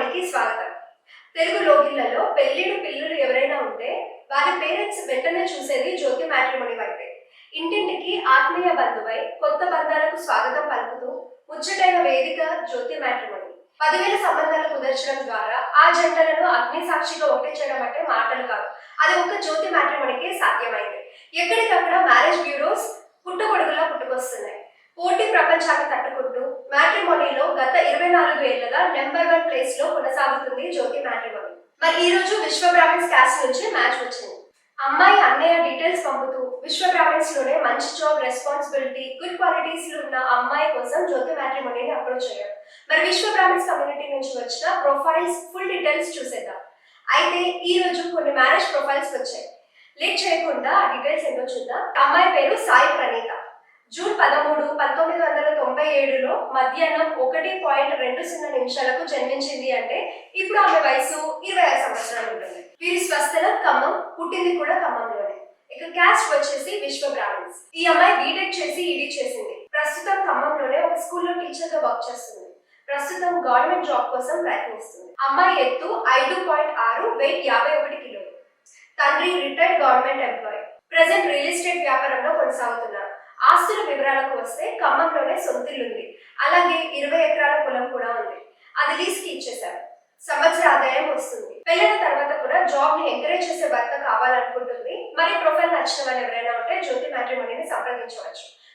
మ్యాట్రిమోనీకి స్వాగతం. తెలుగు లోగిళ్ళలో పెళ్ళిడు పిల్లలు ఎవరైనా ఉంటే వారి పేరెంట్స్ వెంటనే చూసేది జ్యోతి మ్యాట్రిమోని వైపే. ఇంటింటికి ఆత్మీయ బంధువై కొత్త బంధాలకు స్వాగతం పలుకుతూ ముచ్చటైన వేదిక జ్యోతి మ్యాట్రిమోని. పదివేల సంబంధాలు కుదర్చడం ద్వారా ఆ జంటలను అగ్ని సాక్షిగా ఒకటి చేయడం అంటే మాటలు కాదు. అది ఒక జ్యోతి మ్యాట్రిమోనీకే సాధ్యమైంది. ఎక్కడికక్కడ మ్యారేజ్ బ్యూరోస్ పుట్టగొడుగులా పుట్టుకొస్తున్నాయి. పోటీ ప్రపంచాన్ని తట్టుకుంటూ మ్యాట్రిమోనీలో గత ఇరవై నాలుగు ఏళ్ళుగా నెంబర్ వన్ ప్లేస్లో కొనసాగుతుంది జ్యోతి మ్యాట్రిమోనీ. మరి ఈ రోజు విశ్వ బ్రాహ్మిన్స్ క్యాస్ట్ నుంచి మ్యాచ్ వచ్చింది. అమ్మాయి అన్నయ్య డీటెయిల్స్ పంపుతూ విశ్వ బ్రాహ్మిన్స్లోనే మంచి జాబ్ రెస్పాన్సిబిలిటీ గుడ్ క్వాలిటీస్ ఉన్న అమ్మాయి కోసం జ్యోతి మ్యాట్రిమోనీని అప్రోచ్ అయ్యారు. మరి విశ్వ బ్రాహ్మిన్స్ కమ్యూనిటీ నుంచి వచ్చిన ప్రొఫైల్స్ ఫుల్ డీటెయిల్స్ చూసేద్దాం. అయితే ఈ రోజు కొన్ని మ్యారేజ్ ప్రొఫైల్స్ వచ్చాయి. లేట్ చేయకుండా ఆ డీటెయిల్స్ ఏంటో చూద్దాం. అమ్మాయి పేరు సాయి ప్రణీత. జూన్ పదమూడు పంతొమ్మిది వందల మధ్యాహ్నం ఒకటి పాయింట్ రెండు సున్నా నిమిషాలకు జన్మించింది అంటే ఇప్పుడు ఆమె వయసు ఇరవై ఐదు సంవత్సరాలు ఉంటుంది. వీరి స్వస్థలం ఖమ్మం పుట్టింది కూడా ఖమ్మంలోనే. ఇక క్యాస్ట్ వచ్చేసి విశ్వ బ్రాహ్మణ్స్ ఈ అమ్మాయి బీటెక్ చేసి ఈడీ చేసింది. ప్రస్తుతం ఖమ్మంలోనే ఒక స్కూల్లో టీచర్గా వర్క్ చేస్తుంది. ప్రస్తుతం గవర్నమెంట్ జాబ్ కోసం ప్రయత్నిస్తుంది అమ్మాయి ఎత్తు ఐదు పాయింట్ ఆరు వెయిట్ యాభై ఒకటి కిలోలు. తండ్రి retired government employee. Present real estate వ్యాపారంలో కొనసాగుతున్నారు. ఆస్తుల వివరాలకు వస్తే ఖమ్మంలోనే సొంతిల్లుంది. అలాగే ఇరవై ఎకరాల పొలం కూడా ఉంది. అది లీజ్కి ఇచ్చేశారు. సంవత్సర ఆదాయం వస్తుంది. పెళ్ళిన తర్వాత కూడా జాబ్ని ఎంకరేజ్ చేసే భర్త కావాలనుకుంటుంది. మరి ప్రొఫైల్ నచ్చిన వాళ్ళు ఎవరైనా ఉంటే జ్యోతి మ్యాట్రిమోనీని సంప్రదించవచ్చు.